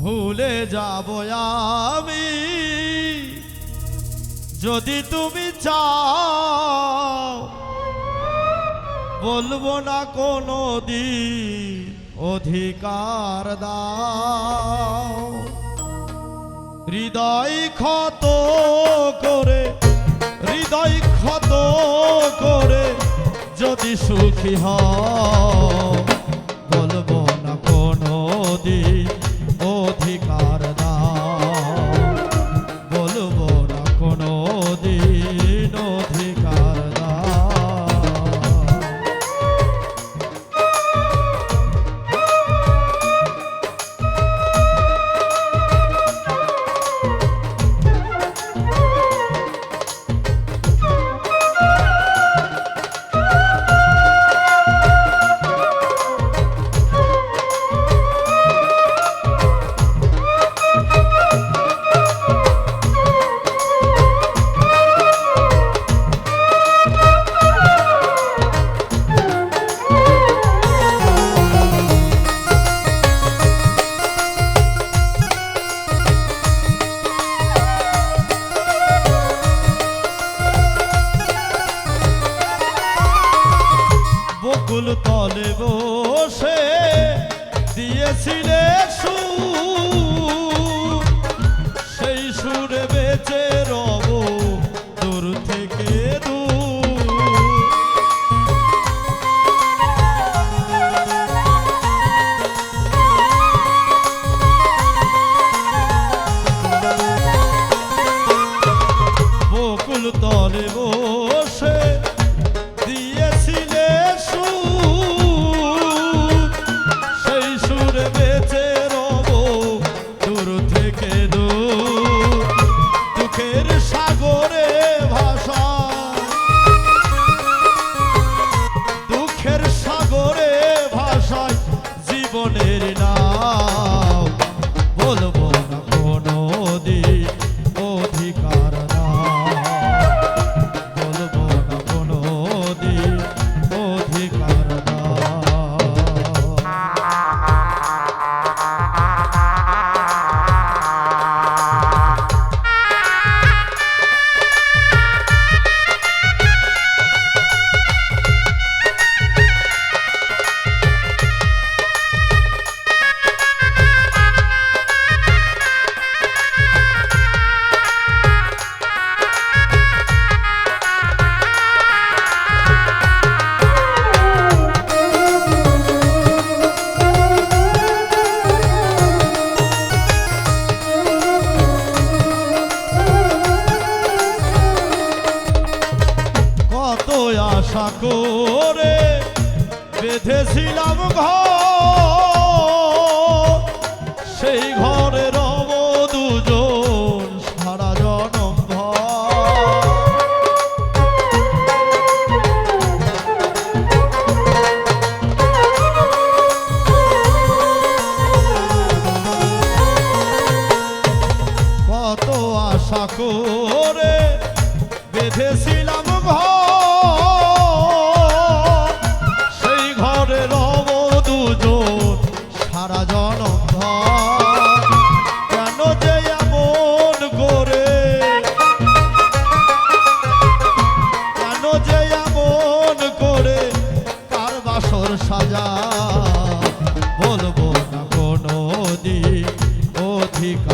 ভুলে যাব আমি। যদি তুমি চাও, বলব না কোনো দিন অধিকার দাও। হৃদয় ক্ষত করে, হৃদয় ক্ষত করে যদি সুখী হও, বলব না কোনো দিন অধিকার তলে বসে দিয়েছিলে সুর। বেঁধেছিলাম ঘর। সেই ঘরে রব দুজন সারা জনম কত আশা করে বেঁধেছিলাম অধিকার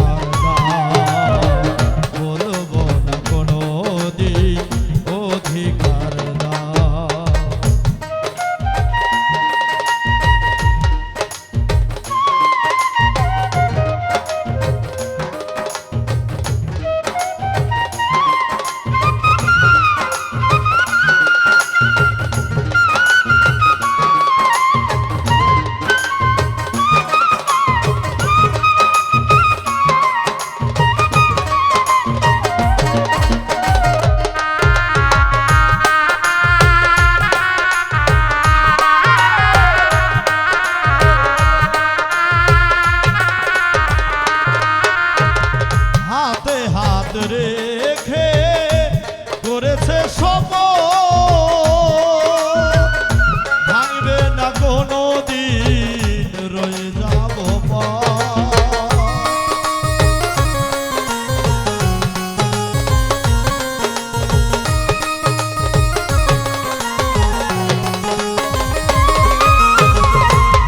সম ভাঙবে না কোনো দিন রয়ে যাব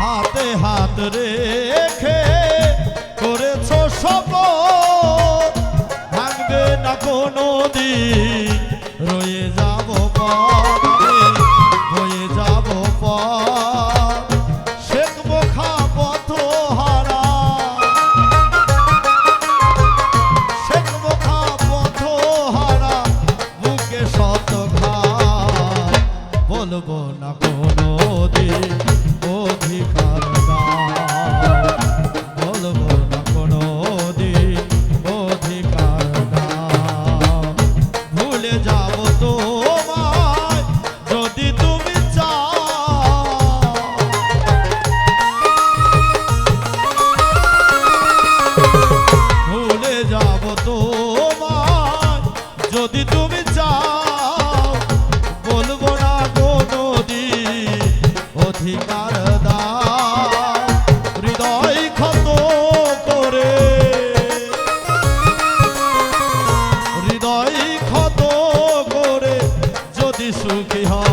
হাতে হাত রেখে করেছ সব ভাঙবে না কোনো দিন সুখী হয়